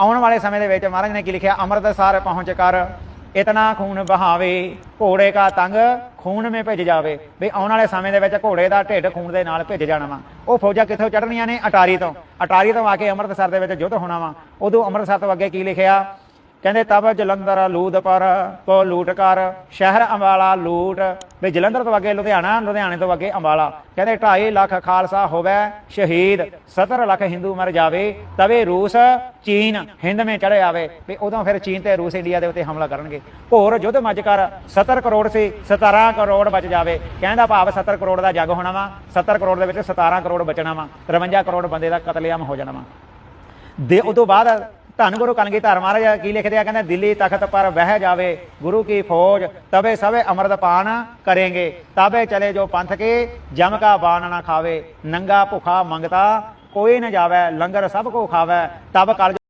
ਆਉਣ ਵਾਲੇ ਸਮੇਂ ਦੇ ਵਿੱਚ ਮਹਾਰਾਜ ਨੇ ਕੀ ਲਿਖਿਆ? ਅੰਮ੍ਰਿਤਸਰ ਪਹੁੰਚ ਕਰ, ਇਤਨਾ ਖੂਨ ਬਹਾਵੇ ਘੋੜੇ ਕਾ ਤੰਗ ਖੂਨ ਮੇ ਭਿੱਜ ਜਾਵੇ। ਵੀ ਆਉਣ ਵਾਲੇ ਸਮੇਂ ਦੇ ਵਿੱਚ ਘੋੜੇ ਦਾ ਢਿੱਡ ਖੂਨ ਦੇ ਨਾਲ ਭਿੱਜ ਜਾਣਾ ਵਾ। ਉਹ ਫੌਜਾਂ ਕਿੱਥੋਂ ਚੜਨੀਆਂ ਨੇ? ਅਟਾਰੀ ਤੋਂ। ਅਟਾਰੀ ਤੋਂ ਆ ਕੇ ਅੰਮ੍ਰਿਤਸਰ ਦੇ ਵਿੱਚ ਯੁੱਧ ਹੋਣਾ ਵਾ। ਉਦੋਂ ਅੰਮ੍ਰਿਤਸਰ ਤੋਂ ਅੱਗੇ ਕੀ ਲਿਖਿਆ? ਕਹਿੰਦੇ ਤਬ ਜਲੰਧਰ ਲੂਦਪੁਰ ਕੋ ਲੂਟ ਕਰ, ਸ਼ਹਿਰ ਅੰਬਾਲਾ ਲੂਟ। ਵੀ ਜਲੰਧਰ ਤੋਂ ਅੱਗੇ ਲੁਧਿਆਣਾ, ਲੁਧਿਆਣੇ ਤੋਂ ਅੱਗੇ ਅੰਬਾਲਾ। ਕਹਿੰਦੇ 2.5 ਲੱਖ ਖਾਲਸਾ ਹੋਵੇ, ਸ਼ਹੀਦ 70 ਲੱਖ ਹਿੰਦੂ ਮਰ ਜਾਵੇ, ਤਵੇ ਰੂਸ, ਚੀਨ, ਹਿੰਦ ਮੇ ਚੜੇ ਆਵੇ। ਵੀ ਉਦੋਂ ਫਿਰ ਚੀਨ ਤੇ ਰੂਸ, ਇੰਡੀਆ ਦੇ ਉੱਤੇ ਹਮਲਾ ਕਰਨਗੇ। ਘੋਰ ਯੁੱਧ ਮੱਜ ਕਰ 70 ਕਰੋੜ ਸੀ 17 ਕਰੋੜ ਬਚ ਜਾਵੇ। ਕਹਿੰਦਾ ਭਾਵ 70 ਕਰੋੜ ਦਾ ਜੱਗ ਹੋਣਾ ਵਾ 70 ਕਰੋੜ ਦੇ ਵਿੱਚ 17 ਕਰੋੜ ਬਚਣਾ ਵਾ 53 ਕਰੋੜ ਬੰਦੇ ਦਾ ਕਤਲੇਆਮ ਹੋ ਜਾਣਾ ਵਾ। ਦੇ ਉਦੋਂ ਬਾਅਦ ਧੰਨ ਗੁਰੂ ਕਲਗੀ ਧਰ ਮਹਾਰਾਜ, ਕੀ ਲਿਖਦੇ ਆ? ਕਹਿੰਦੇ, ਦਿੱਲੀ ਤਖਤ ਪਰ ਬਹਿ ਜਾਵੇ, ਗੁਰੂ ਕੀ ਫੌਜ, ਤਵੇ ਸਵੇ ਅਮਰਤ ਪਾਨ ਕरेंगे ਤਬੇ ਚਲੇ ਜੋ ਪੰਥ ਕੇ, ਜਮ ਕਾ ਬਾਣ ਨਾ ਖਾਵੇ। ਨੰਗਾ ਭੁਖਾ ਮੰਗਤਾ, ਕੋਈ ਨਾ ਜਾਵੇ, ਲੰਗਰ ਸਭ ਕੋ ਖਾਵੇ। ਤਬ ਕਲ